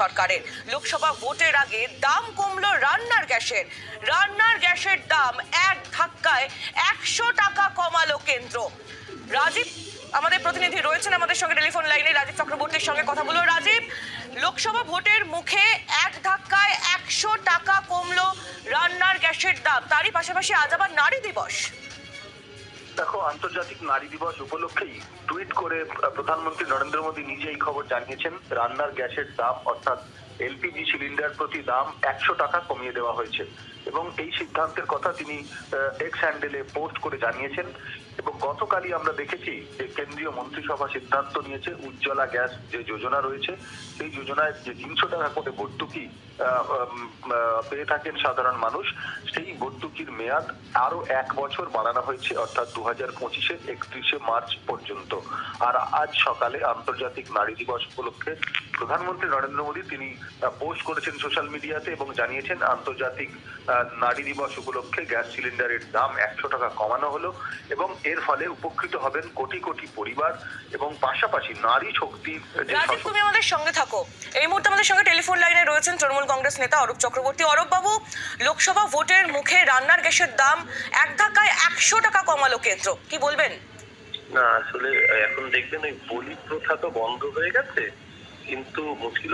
সরকারের। লোকসভা ভোটের আগে দাম কমলো রান্নার গ্যাসের। রান্নার গ্যাসের দাম এক ধাক্কায় একশো টাকা কমালো কেন্দ্র। রাজীব, আমাদের প্রতিনিধি রয়েছেন আমাদের সঙ্গে টেলিফোন লাইনে, রাজীব চক্রবর্তীর সঙ্গে কথা বলো রাজীব, লোকসভা ভোটের মুখে এক ধাক্কায় একশো টাকা কমলো রান্নার গ্যাসের দাম। তারই পাশাপাশি আজ আবার নারী দিবস। আন্তর্জাতিক নারী দিবস উপলক্ষেই টুইট করে প্রধানমন্ত্রী নরেন্দ্র মোদী নিজেই এই খবর জানিয়েছেন, রান্নার গ্যাসের দাম, অর্থাৎ এলপিজি সিলিন্ডার প্রতি দাম একশো টাকা কমিয়ে দেওয়া হয়েছে। এবং এই সিদ্ধান্তের কথা তিনি এক্স হ্যান্ডেলে পোস্ট করে জানিয়েছেন। এবং গতকালই আমরা দেখেছি যে কেন্দ্রীয় মন্ত্রিসভা সিদ্ধান্ত নিয়েছে, উজ্জ্বলা গ্যাস যে যোজনা রয়েছে, সেই যোজনায় যে তিনশো টাকা করে ভর্তুকি পেয়ে থাকেন সাধারণ মানুষ, সেই ভর্তুকির মেয়াদ আরও এক বছর বাড়ানো হয়েছে, অর্থাৎ দু হাজার পঁচিশে একত্রিশে মার্চ পর্যন্ত। আর আজ সকালে আন্তর্জাতিক নারী দিবস উপলক্ষে প্রধানমন্ত্রী নরেন্দ্র মোদী তিনি পোস্ট করেছেন সোশ্যাল মিডিয়াতে এবং জানিয়েছেন আন্তর্জাতিক নারী দিবস উপলক্ষে গ্যাস সিলিন্ডারের দাম একশো টাকা কমানো হলো এবং এর ফলে উপকৃত হবেন কোটি কোটি পরিবার এবং পাশাপাশি নারী শক্তি রাজীব তুমি আমাদের সঙ্গে থাকো। এই মুহূর্তে আমাদের সঙ্গে টেলিফোন লাইনে রয়েছেন তৃণমূল কংগ্রেস নেতা অরূপ চক্রবর্তী। অরূপ বাবু লোকসভা ভোটের মুখে রান্নার গ্যাসের দাম এক ধাক্কায় একশো টাকা কমালো কেন্দ্র। কি বলবেন? না আসলে এখন দেখবেন ওই বলি প্রথা তো বন্ধ হয়ে গেছে কিন্তু মুশকিল